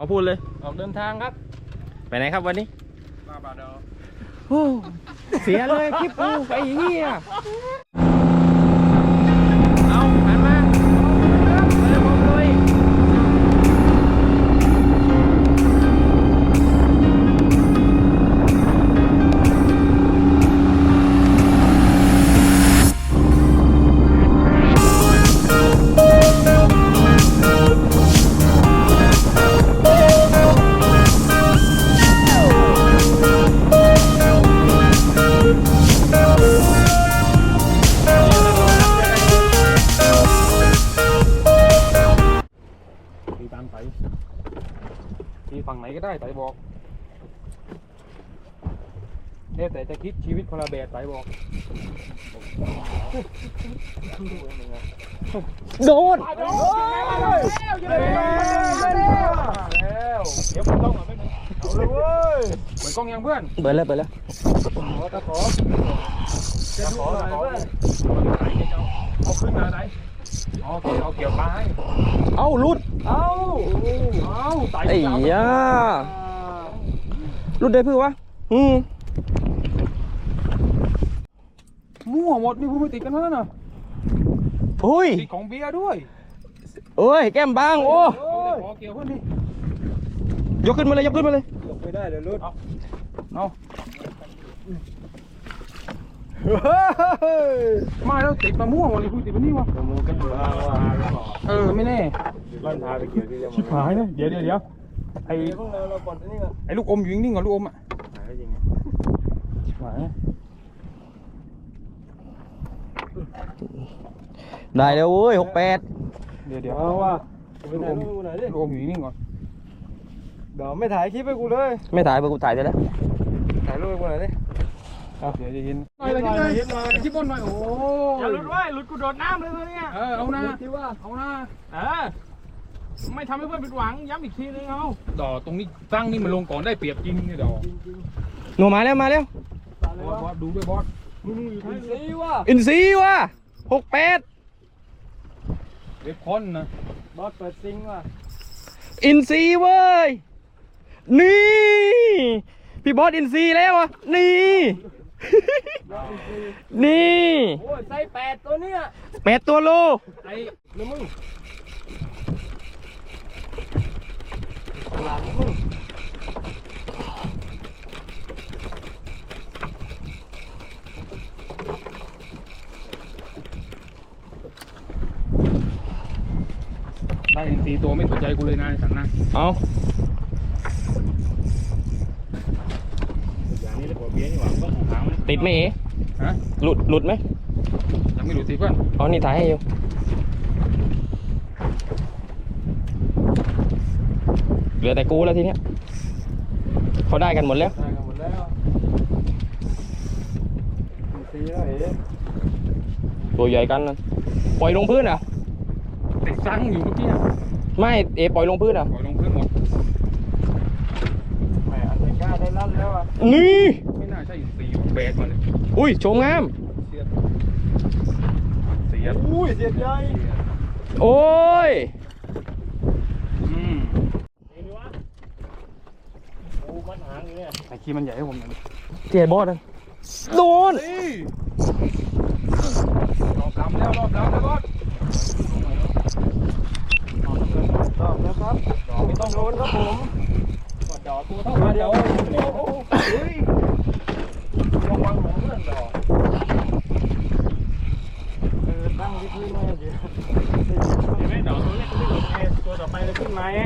เอาพูดเลย ออกเดินทางครับไปไหนครับวันนี้มาบาดอ โอ้เสียเลยคลิปกูไอ้เหี้ย ก็ได้ไตบอกเนี่ยแต่จะคิดชีวิตคนละแบบไตบอก โดนแล้วแล้วเดี๋ยวผมต้องมาไม่หนึ่งเอาเลยเว้ยเหมือนกล้องยังเพื่อนเปิดแล้วเปิดแล้วขอตะขอจะขอหน่อยเพื่อนเอาขึ้นมาไหน โอเคเอาเกี่ยวปลาให้เอ้าลุด เอาเอาไตไอ้ยาลุดได้เพื่อวะ อืมมั่วหมดนี่พูดไม่ติดกันแล้วนะโอ้ยติดของเบียร์ด้วยโอ้ยแก้มบางโอ้เอาแต่ขอเกี่ยวเพื่อนดิยกขึ้นมาเลยยกขึ้นมาเลย ยกไม่ได้เดี๋ยวรุดเอาเอา มาแล้วติดมาม่วงวันนี้พูดติดมานี่วะมูกันอยู่อ้างว่าเออไม่แน่บ้านพาไปเกี่ยวที่จะชิบหายนะเดี๋ยวเดี๋ยวเดี๋ยวไอ้พวกเราเราปลดนี่ก่อนไอ้ลูกอมอยู่นิ่งๆก่อนลูกอมอะหายจริงชิบหายนะได้แล้วเว้ยหกแปดเดี๋ยวเดี๋ยวเอาว่าไปลูกไหนอมลูกไหนดิลูกอมอยู่นิ่งๆก่อนเดี๋ยวไม่ถ่ายคลิปให้กูเลย ไม่ถ่ายไปกูถ่ายได้แล้วถ่ายรูปให้กูหน่อยดิ เอาเดี๋ยวจะยินหน่อยหน่อยหน่อยคลิปบนหน่อยโอ้อย่าหลุดไว้หลุดกูโดดน้ำเลยตัวเนี้ยเออเอาหน้าที่ว่าเอาหน้าเออไม่ทำให้เพื่อนผิดหวังย้ำอีกทีนึงเอาดอกตรงนี้ตั้งนี่มันลงก่อนได้เปรียบจริงเนี่ยดอกหนูมาแล้วมาแล้วบอสบอสดูด้วยบอสมึงอยู่ที่ซีว่าอินซีวะหกแปดเว็บคอนนะบอสเปิดซิงว่ะอินซีเว้ยนี่ พี่บอสอินซีแล้วอะนี่ นี่โอ้ยไส้แปดตัวเนี้ยแปดตัวโลไอ้แล้วมึงหลังมึงได้ตีตัวไม่สนใจกูเลยนะไอ้สันนะเอา อย่างนี้เลยหัวเบี้ยนี่หว่าก็ของทางมันติดไหมเอ๋ฮะหลุดหลุดไหมยังไม่รู้ตีเพื่อนอ๋อนี่ถ่ายให้อยู่เหลือแต่กูแล้วทีเนี้ยเขาได้กันหมดแล้วได้กันหมดแล้วซีแล้วเอ๋ตัวใหญ่กันนะปล่อยลงพื้นอะติดซังอยู่เมื่อกี้อะไม่เอปล่อยลงพื้นอะปล่อยลงพื้นหมดแหมอัน เดก้าได้ลั่นแล้วอะนี่ไม่น่าใช่สีแบกมาเลยอุ้ยโฉมงาม เสียดเสียดอุ้ยเสียดใหญ่โอ้ยอืมโอ้มันหางอยู่เนี่ยไอ้ขี้มันใหญ่ให้ผมหน่อยดิเจียบอสอะโดนเฮ้ยรอบดำแล้วรอบดำแล้วบอสตอบนะครับดอกไม่ต้องโดนครับผมกดดอกตัวเท่ากันเดียวเฮ้ยระวังหมองเพื่อนดอกเออตั้งที่พื้นมาเดี๋ยวเห็นไหมดอกตัวเล็กตัวเล็กไงตัวต่อไปเลยขึ้นมาไง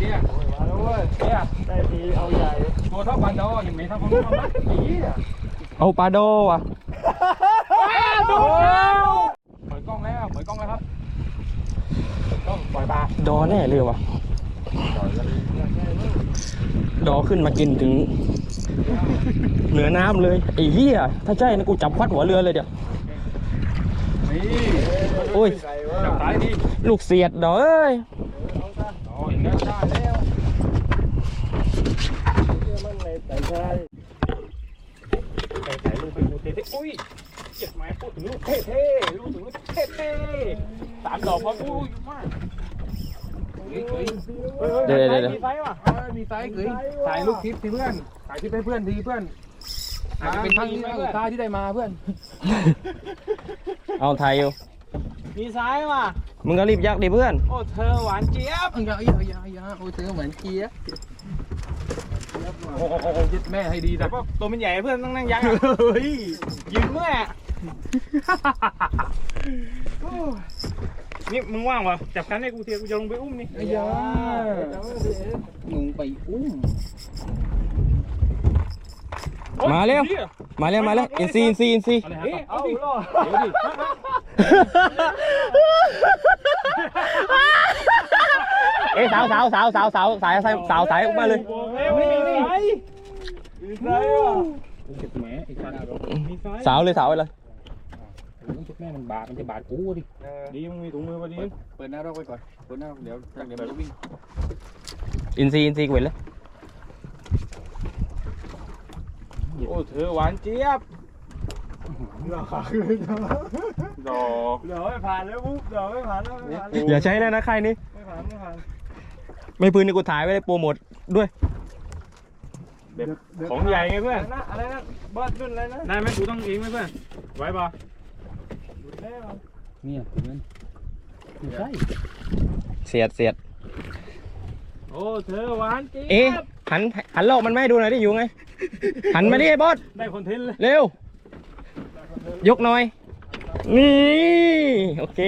เนี่ย โอ้ยมาแล้วเว้ย เนี่ย ได้ทีเอาใหญ่ ตัวเท่าปันดอยังไม่เท่าของผมนะไอ้เหี้ย เอาปลาโดว่ะโดนเปิดกล้องแล้วเปิดกล้องแล้วครับกล้องปล่อยปลาดอแน่เลยว่ะดอขึ้นมากินถึง เหนือน้ำเลยไอ้เหี้ยถ้าใช่นะกูจับควัดหัวเรือเลยเดี๋ยวนี่โอ้ยใส่ว่าจับสายดีลูกเสียดดอเอ้ยอ๋ออย่างนี้ได้แล้ว มันในใส่ใช่ ใส่ใส่ลูกไปกู เท่ๆอุ้ยเจ็บไหมพูดถึงลูกเท่ๆลูกถึงลูกเท่ๆสามดอกพอกูอยู่มากเดี๋ยวเดี๋ยวเดี๋ยวมีไซส์ว่ะมีไซส์เกยถ่ายลูกคลิปสิเพื่อนถ่ายคลิปให้เพื่อนทีเพื่อนอาจจะเป็นครั้งนี้ครั้งสุดท้ายที่ได้มาเพื่อน เอาไทยอยู่ มีไซส์ว่ะ มึงก็รีบยักดิเพื่อน โอ้เธอหวานเจี๊ยบ อย่าอย่าอย่าอย่าโอ้ยเธอเหมือนเกียร์ โอ้โหยึดแม่ให้ดีแต่นะตัวมันใหญ่เพื่อนต้องนั่งยักษ์อะเฮ้ยยืนเมื่อนี่มึงว่างวะจับคันให้กูเทียกูจะลงไปอุ้มนี่ไอ้ยามึงไปอุ้ม มาเร็วมาแล้ว มาแล้วอินซีอินซีอินซีเอาดิเดี๋ยวดิเอ้สาวสาวสาวสาวสาวสายสายสาวสายออกมาเลย เอ้ยไม่มีไซส์มี ไซส์ว่ะเจ็บแหมไอ้สัตว์มีไซส์สาวเลยสาวเลยเจ็บแม่มันบาดมันจะบาดกูดิดีมึงมีถุงมือพอดีเปิดหน้ารอกไว้ก่อนเปิดหน้ารอกเดี๋ยวเดี๋ยวมันวิ่งอินซีอินซีเว้ยเลยโอ้เธอหวานเจี๊ยบดอกดอกดอกไม่ผ่านแล้วปุ๊บดอกไม่ผ่านแล้วไม่ผ่านแล้วอย่าใช้แล้วนะค่ายนี้ไม่ผ่านไม่ผ่านไม่ปืนนี่กูถ่ายไว้เลยโปรโมทด้วย ของใหญ่ไงเพื่อนอะไรนะบอสรุ่นอะไรนะได้ไหมกูต้องเองไหมเพื่อนไหวปะเนี่ยเงินไม่ใช่เสียดเสียดโอ้เธอหวานเจี๊ยบเอ๊ะหันหันโลกมันไม่ให้ดูหน่อยดิอยู่ไง หันมาดิไอ้บอสได้คอนเทนต์เลยเร็วยกหน่อย นี่ โอเค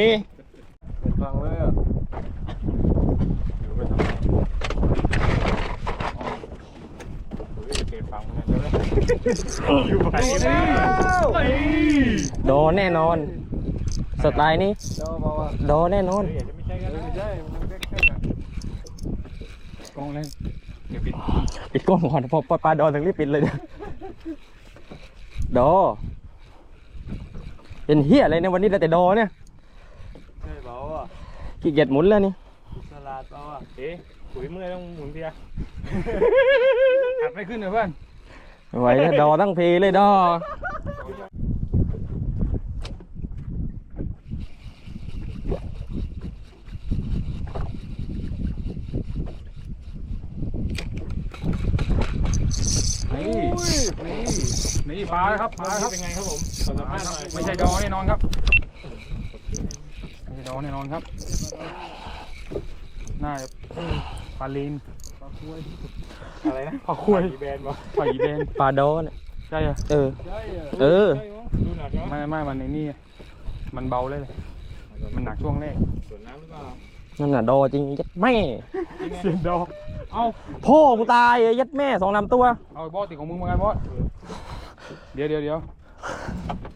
ฟังเลยอะอยู่ไปทำไมเก็บฟังเนี่ย อยู่ไปแล้วโดนแน่นอน สไตล์นี้เจ้าบอกว่าโดนแน่นอนเฮ้ยจะไม่ใช่กันไม่ใช่มันแค่ๆกันกองเลยเดี๋ยวปิดปิดกล้องก่อนพอปลาโดนถึงรีบปิดเลยเนี่ยโดเป็นเฮียอะไรเนี่ยวันนี้ได้แต่โดเนี่ยใช่เปล่าอะขี้เกียจหมุนแล้วนี่สลัดเปล่าอะเอ๊ะปุ๋ยเมื่อยต้องหมุนเพียอัดไม่ขึ้นเลยเพื่อน ไม่ไหวแล้วดอตั้งเพเลยดอนี่นี่นี่ปลาครับปลาครับเป็นไงครับผมสัมภาษณ์หน่อยไม่ใช่ดอแน่นอนครับไม่ใช่ดอแน่นอนครับน่าจะปลาลีน อะไรนะปลาคุยแบรนด์วะปลาอีเบนปลาโดเนี่ยใช่เหรอเออ เออ ดูหนักเนาะไม่ไม่มันในนี่มันเบาเลยเลยมันหนักช่วงแรกสวนน้ำหรือเปล่านั่นน่ะโดจริงยัดแม่ เสียงดอกเอาพ่อกูตายไอ้ยัดแม่สองลำตัว เอาไอ้บอสติดของมึงมาไงบอสเดี๋ยวเดี๋ยวเดี๋ยว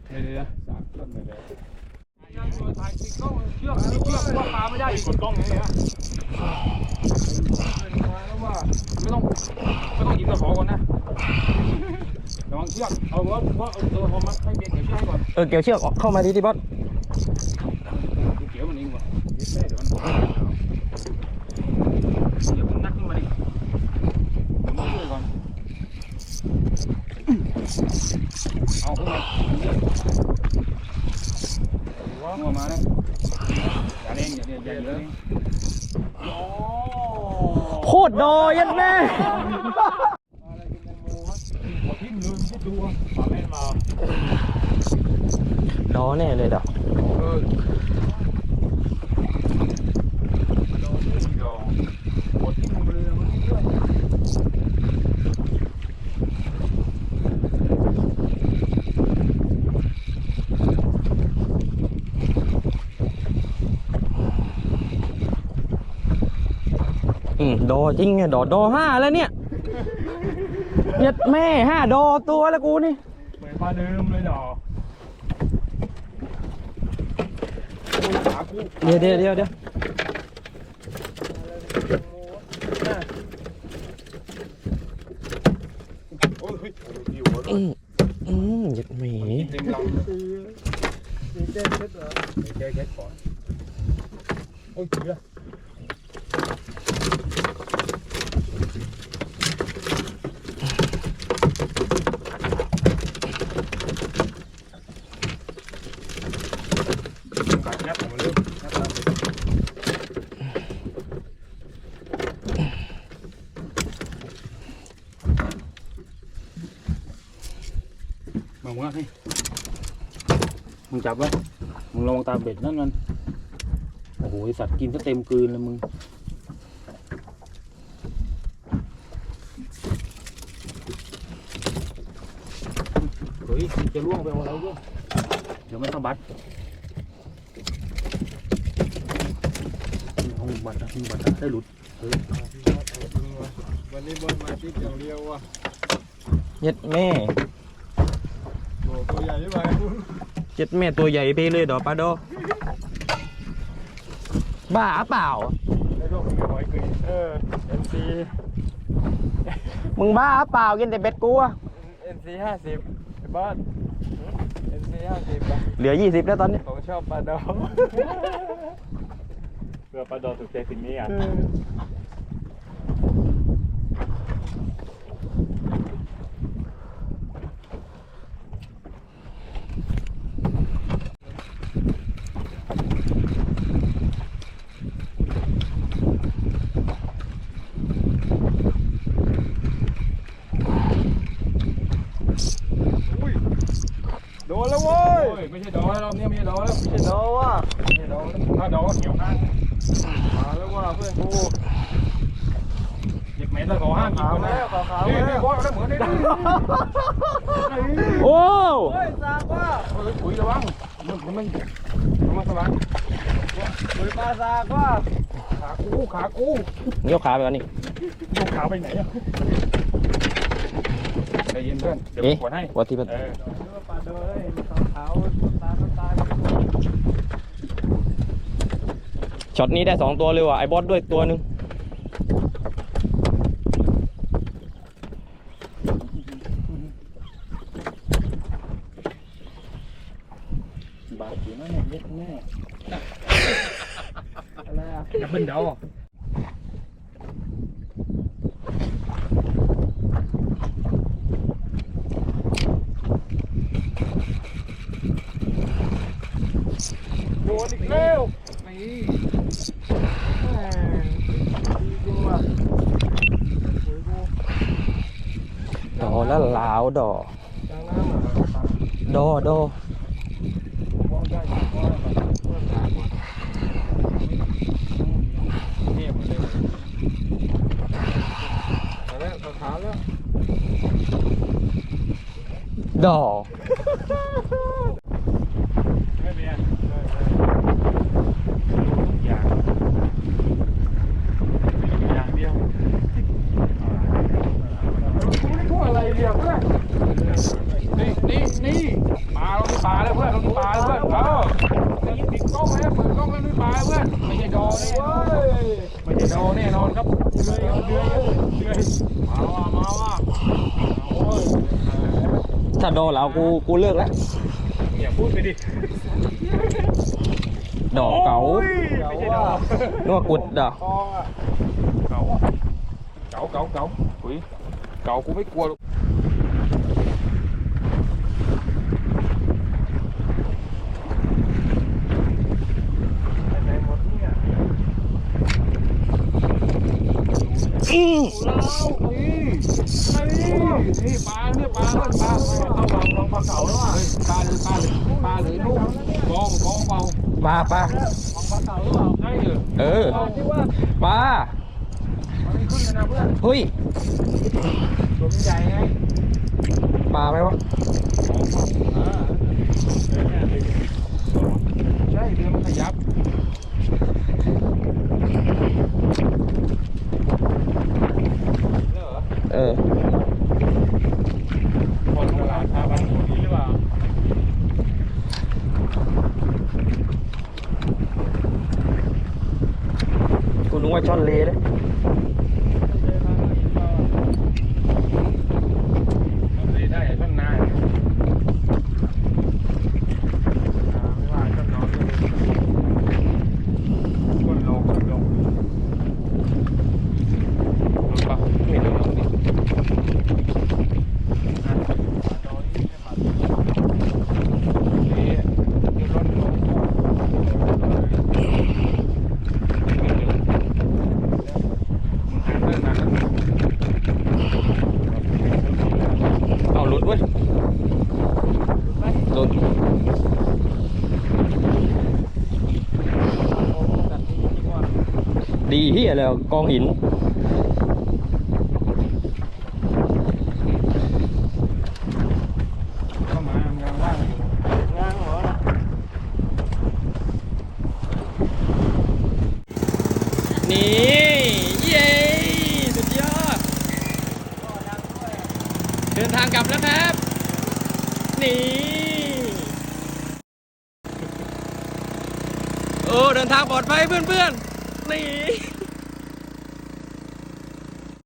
เดี๋ยวเดี๋ยวเดี๋ยว เชือกติดเชือกว่าปลาไม่ได้อีกกดกล้องอย่างเงี้ยไม่ต้องไม่ต้องหยิบตะขอก่อนนะระวังเชือกเอาบอสบอสเอาตัวพอมัดให้เบียร์เกี่ยวเชือกให้ก่อนเออเกี่ยวเชือกออกเข้ามาดีที่บอสเกี่ยวมันเองก่อนเดี๋ยวมันเดี๋ยวมันนักขึ้นมาดิผมต้องช่วยก่อนเอาขึ้นมา งัวมานะอย่าเล่นอย่าเล่นอย่าเล่นโคตรโดยัดแม่ทิ้งลืมที่ดูปลาเล่นมาโดแน่เลยเด้อเออ ดอก หมดที่มึงไปเลยนะมึงเชื่อ อืมโดจริงไงโดโดห้าแล้วเนี่ยยัดแม่ห้าโดตัวแล้วกูนี่เหมือนปลาเดิมเลยดอกเดี๋ยวเดี๋ยวเดี๋ยวเดี๋ยว โอ้ยอยู่ อืมอืมยัดแม่ เต็มลำแก้แก้ก่อนโอ้ยเสือ กัดงับออกมาเร็วงับตามไป เอามาให้มึง จับไว้มึงลองตามเบ็ดนั่นมันโอ้โหไอ้สัตว์กินซะเต็มกลืนเลยมึงเฮ้ยจะล่วงไปเอาอะไรด้วยเดี๋ยวมันสะบัดเอาบัดนะบัดนะได้หลุดวันนี้บอลมาติ๊กอย่างเดียวว่ะเย็ดแม่โอ้ตัวใหญ่ใช่ไหม เย็ดแม่ตัวใหญ่ไปเลยดอกปลาโดบ้าเปล่าแล้วก็คุณหอยกึ่งเออเอ็นซีมึงบ้าเปล่ากินแต่เบ็ดกูอะเอ็นซีห้าสิบบ้านเอ็นซีห้าสิบเหลือ20แล้วตอนนี้ของชอบปลาดองเพื่อปลาดอถูกใจสิ่งนี้อะ โดนแล้วเว้ยโอ้ย ไม่ใช่ดอแล้วรอบนี้ไม่ใช่ดอแล้วไม่ใช่โดนว่ะไม่ใช่ดอแล้วถ้าดอก็เขียวข้างมาแล้วว่ะเพื่อนกูเด็กเมตรแล้วขอห้ามกินขาวคนนะแล้วขาวขาวนี่แล้นี่วบอสแล้วเหมือนได้ดิโอ้เฮ้ยสากว่ะเฮ้ยปุ๋ยระวังมันมันมันมันสว่างปุ๋ยปลาสากว่ะขากูขากูยกขาไปก่อนนี่ยกขาไปไหนอะใจเย็นเพื่อนเดี๋ยวเอ๊ะกดให้วัดที่มันเออ เลาโดยขาวขาตาตาช็อตนี้ได้สองตัวเลยว่ะไอ้บอสด้วยตัวหนึ่ง บาดอยู่นั่นเนี่ยเย็ดแน่ อะไรอะ ดับเบิลดอ โดนอีกแล้วนี่แหม่จริงว่ะปุ๋ยกูดอแล้วลาวดอกลางน้ำอะดอดอมองได้อยู่ว่าแบบเพื่อนสากว่ะ เทียบเลย มาแล้วขาวแล้ว ดอ ไม่เป็นไรอย่างอย่างเดียว พวกอะไรเนี่ยเพื่อน นี่นี่นี่ปลาเรามีปลาแล้วเพื่อนเรามีปลาแล้วเพื่อนเออจะยิงปิดกล้องแล้วเปิดกล้องแล้วมีปลาเพื่อนไม่ใช่ดอแน่น เว้ อน ย ไม่ใช่ดอแน่นอนครับเดือยครับเดือยเดือยมาว่ะมาว่ะโอ้ย ถ้าดอแล้วกูกูเลิกแล้วอย่าพูดไปดิดอกเก๋าไม่ใช่ดอนัวกุดดอกทองอะเก๋าเก๋าเก๋าเก๋าอุ้ยเก๋ากูไม่กลัวหรอกไหนหมดเนี่ยอื้อ นี่ปลาเนี่ยปลาเพื่อนปลาเอาเบาลองปลาเก๋าแล้วอะปลาเลยปลาเลยปลาเลยลูกกองกองเบาปลาปลาปลาเต่าหรือเปล่าใช่เหรอเออปลาที่ว่าปลามันไม่ขึ้นเลยนะเพื่อนเฮ้ยตัวมันใหญ่ไงปลาไหมวะอ่าใช่เรือมันขยับ เออคนตลาดพาบันคนนี้หรือเปล่ากูนึกว่าช่อนเลเลยเลยได้ต้นนาย ไม่ว่าจะนอนก็เลย คนลงคนลงลงปะ ไม่รู้ ดีเฮีย แล้วกองหินเข้ามามันยังว่างอยู่งางเหรอนะนี่ เย้ สุดยอด เดินทางกลับแล้วครับ นี่ โอ้ เดินทางปลอดภัยเพื่อนๆ นี่